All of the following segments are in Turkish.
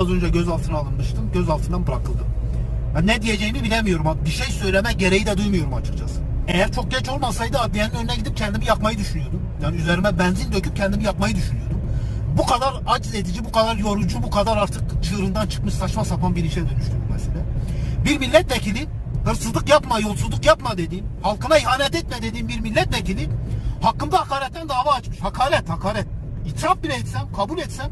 Az önce gözaltına alınmıştım. Gözaltından bırakıldım. Ben ne diyeceğimi bilemiyorum. Bir şey söyleme gereği de duymuyorum açıkçası. Eğer çok geç olmasaydı adliyenin önüne gidip kendimi yakmayı düşünüyordum. Yani üzerime benzin döküp kendimi yakmayı düşünüyordum. Bu kadar aciz edici, bu kadar yorucu, bu kadar artık çığırından çıkmış saçma sapan bir işe dönüştü bu mesele. Bir milletvekili hırsızlık yapma, yolsuzluk yapma dediğim, halkına ihanet etme dediğim bir milletvekili hakkımda hakaretten dava açmış. Hakaret, hakaret. İtiraf bile etsem, kabul etsem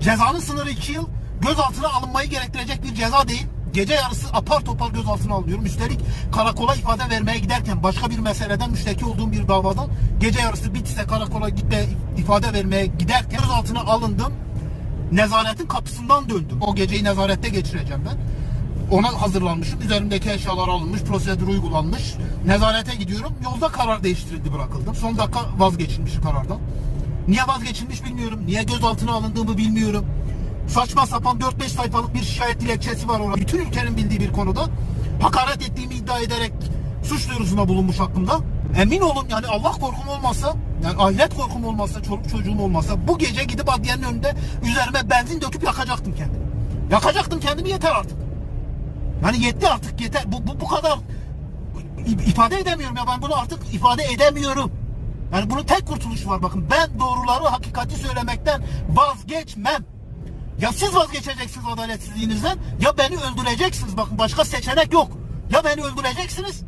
cezanın sınırı 2 yıl gözaltına alınmayı gerektirecek bir ceza değil. Gece yarısı apar topar gözaltına alıyorum. Üstelik karakola ifade vermeye giderken başka bir meseleden müşteki olduğum bir davadan gece yarısı Bitlis'e karakola gitme ifade vermeye giderken gözaltına alındım. Nezaretin kapısından döndüm. O geceyi nezarette geçireceğim ben. Ona hazırlanmışım. Üzerimdeki eşyalar alınmış, prosedür uygulanmış. Nezarete gidiyorum. Yolda karar değiştirildi, bırakıldım. Son dakika vazgeçilmiş karardan. Niye vazgeçilmiş bilmiyorum. Niye gözaltına alındığımı bilmiyorum. Saçma sapan 4-5 sayfalık bir şikayet dilekçesi var orada. Bütün ülkenin bildiği bir konuda. Hakaret ettiğimi iddia ederek suç duyurusunda bulunmuş hakkımda. Emin olun yani Allah korkum olmasa, yani ahiret korkum olmasa, çoluk çocuğum olmasa bu gece gidip adliyenin önünde üzerime benzin döküp yakacaktım kendimi. Yakacaktım kendimi yeter artık. Yani yetti artık yeter. Bu, bu, bu kadar ifade edemiyorum ya ben bunu artık ifade edemiyorum. Yani bunun tek kurtuluşu var bakın. Ben doğruları, hakikati söylemekten vazgeçmem. Ya siz vazgeçeceksiniz adaletsizliğinizden ya beni öldüreceksiniz. Bakın başka seçenek yok. Ya beni öldüreceksiniz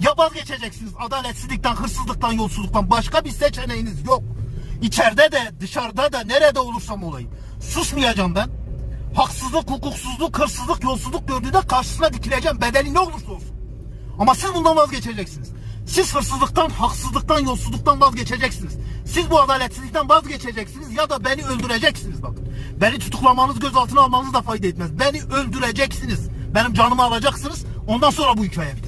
ya vazgeçeceksiniz adaletsizlikten, hırsızlıktan, yolsuzluktan. Başka bir seçeneğiniz yok. İçeride de, dışarıda da, nerede olursam olayım. Susmayacağım ben. Haksızlık, hukuksuzluk, hırsızlık, yolsuzluk gördüğünde karşısına dikileceğim. Bedeli ne olursa olsun. Ama siz bundan vazgeçeceksiniz. Siz hırsızlıktan, haksızlıktan, yolsuzluktan vazgeçeceksiniz. Siz bu adaletsizlikten vazgeçeceksiniz ya da beni öldüreceksiniz bakın. Beni tutuklamanız, gözaltına almanız da fayda etmez. Beni öldüreceksiniz. Benim canımı alacaksınız. Ondan sonra bu hikaye biter.